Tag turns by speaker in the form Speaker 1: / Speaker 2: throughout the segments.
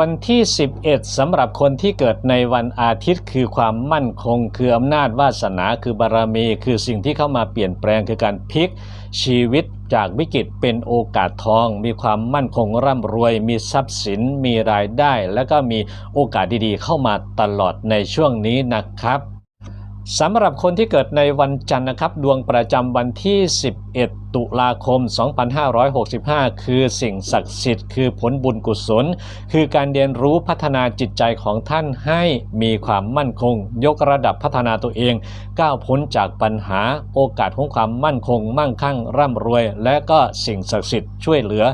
Speaker 1: วันที่ 11สำหรับคนที่เกิดในวันอาทิตย์คือความมั่นคง คืออำนาจวาสนาคือบารมี คือสิ่งที่เข้ามาเปลี่ยนแปลงคือการพลิกชีวิตจากวิกฤตเป็นโอกาสทอง มีความมั่นคงร่ำรวย มีทรัพย์สิน มีรายได้ และก็มีโอกาสดีๆ เข้ามาตลอดในช่วงนี้นะครับ สำหรับคนที่เกิดในวันจันทร์นะครับ ดวงประจำวันที่ 11 ตุลาคม 2565 คือสิ่งศักดิ์สิทธิ์ คือผลบุญกุศล คือการเรียนรู้พัฒนาจิตใจของท่านให้มีความมั่นคง ยกระดับพัฒนาตัวเอง ก้าวพ้นจากปัญหาโอกาสของความมั่นคง มั่งคั่ง ร่ำรวย และก็สิ่งศักดิ์สิทธิ์ช่วยเหลือ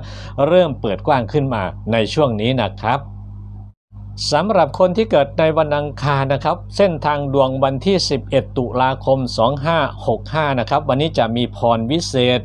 Speaker 1: เริ่มเปิดกว้างขึ้นมาในช่วงนี้นะครับ สำหรับคนที่เกิดในวันอังคารนะครับ เส้นทางดวงวันที่ 11 ตุลาคม 2565 นะครับ วันนี้จะมีพรวิเศษ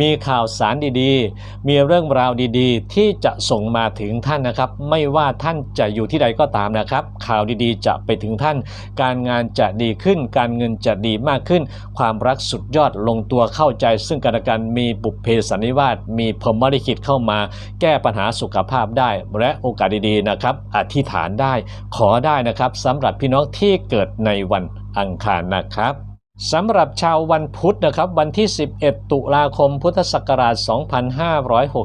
Speaker 1: มีข่าวสารดีๆ มีเรื่องราวดีๆ ที่จะส่งมาถึงท่านนะครับ ไม่ว่าท่านจะอยู่ที่ใดก็ตามนะครับ ข่าวดีๆ จะไปถึงท่าน การงานจะดีขึ้น การเงินจะดีมากขึ้น ความรักสุดยอดลงตัวเข้าใจ ซึ่งกันและกันมีบุพเพสันนิวาสมีพรหมลิขิตเข้ามา แก้ปัญหาสุขภาพได้และโอกาสดีๆนะครับอธิษฐานได้ ขอได้นะครับสำหรับพี่น้องที่เกิดในวันอังคารนะครับ สำหรับชาววันพุธนะครับวันที่ 11 ตุลาคมพุทธศักราช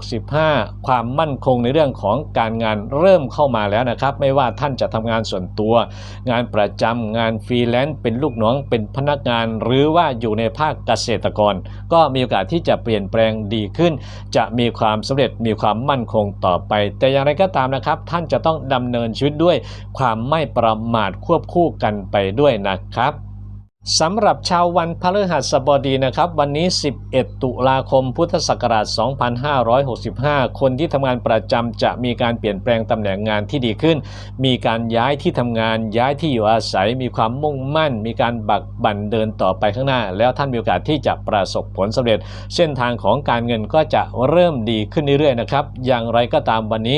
Speaker 1: 2565 ความมั่นคงในเรื่องของการงานเริ่มเข้ามาแล้วนะครับ ไม่ว่าท่านจะทำงานส่วนตัว งานประจำงานฟรีแลนซ์เป็นลูกน้องเป็นพนักงาน หรือว่าอยู่ในภาคเกษตรกร ก็มีโอกาสที่จะเปลี่ยนแปลงดีขึ้น จะมีความสำเร็จมีความมั่นคงต่อไป แต่อย่างไรก็ตามนะครับ ท่านจะต้องดำเนินชีวิตด้วย ความไม่ประมาทควบคู่กันไปด้วยนะครับ สำหรับชาววันพฤหัสบดีนะครับ วันนี้ 11 ตุลาคม พุทธศักราช 2565 คนที่ทำงานประจำจะมีการเปลี่ยนแปลงตำแหน่งงานที่ดีขึ้น มีการย้ายที่ทำงาน ย้ายที่อยู่อาศัย มีความมุ่งมั่น มีการบักบั่นเดินต่อไปข้างหน้า แล้วท่านมีโอกาสที่จะประสบผลสำเร็จ เส้นทางของการเงินก็จะเริ่มดีขึ้นเรื่อยๆนะครับ อย่างไรก็ตามวันนี้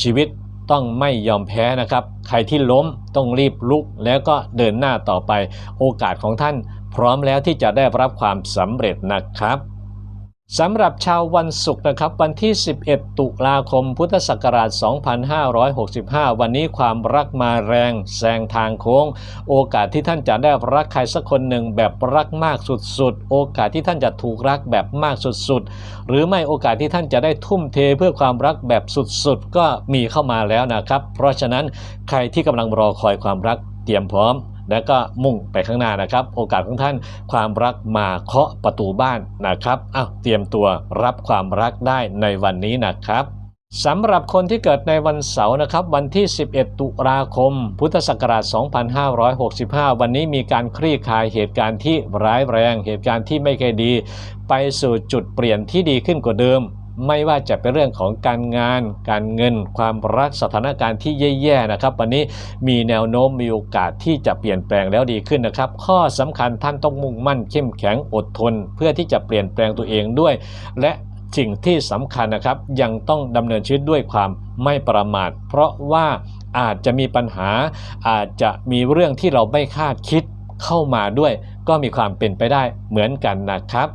Speaker 1: ชีวิต ต้องไม่ยอมแพ้นะครับ ใครที่ล้มต้องรีบลุกแล้วก็เดินหน้าต่อไป โอกาสของท่านพร้อมแล้วที่จะได้รับความสำเร็จนะครับ สำหรับชาววันศุกร์นะครับวันที่ 11 ตุลาคม พุทธศักราช 2565 วันนี้ความรักมาแรงแซงทางโค้ง โอกาสที่ท่านจะได้รักใครสักคนหนึ่งแบบรักมากสุดๆ โอกาสที่ท่านจะถูกรักแบบมากสุดๆ หรือไม่โอกาสที่ท่านจะได้ทุ่มเทเพื่อความรักแบบสุดๆ ก็มีเข้ามาแล้วนะครับ เพราะฉะนั้นใครที่กำลังรอคอยความรักเตรียมพร้อม และก็มุ่งไปข้างหน้านะครับ โอกาสของท่านความรักมาเคาะประตูบ้านนะครับอ้าวเตรียมตัวรับความรักได้ในวันนี้นะครับสำหรับคนที่เกิดในวันเสาร์นะครับ วันที่ 11 ตุลาคม พุทธศักราช 2565 วันนี้มีการคลี่คลายเหตุการณ์ที่ร้ายแรง เหตุการณ์ที่ไม่เคยดี ไปสู่จุดเปลี่ยนที่ดีขึ้นกว่าเดิม ไม่ว่าจะเป็นเรื่องของการงาน การเงิน ความรักสถานการณ์ที่แย่ๆนะครับ วันนี้มีแนวโน้มมีโอกาสที่จะเปลี่ยนแปลงแล้วดีขึ้นนะครับ ข้อสำคัญท่านต้องมุ่งมั่นเข้มแข็งอดทน เพื่อที่จะเปลี่ยนแปลงตัวเองด้วย และสิ่งที่สำคัญนะครับ ยังต้องดำเนินชีวิตด้วยความไม่ประมาท เพราะว่าอาจจะมีปัญหา อาจจะมีเรื่องที่เราไม่คาดคิดเข้ามาด้วย ก็มีความเป็นไปได้เหมือนกันนะครับ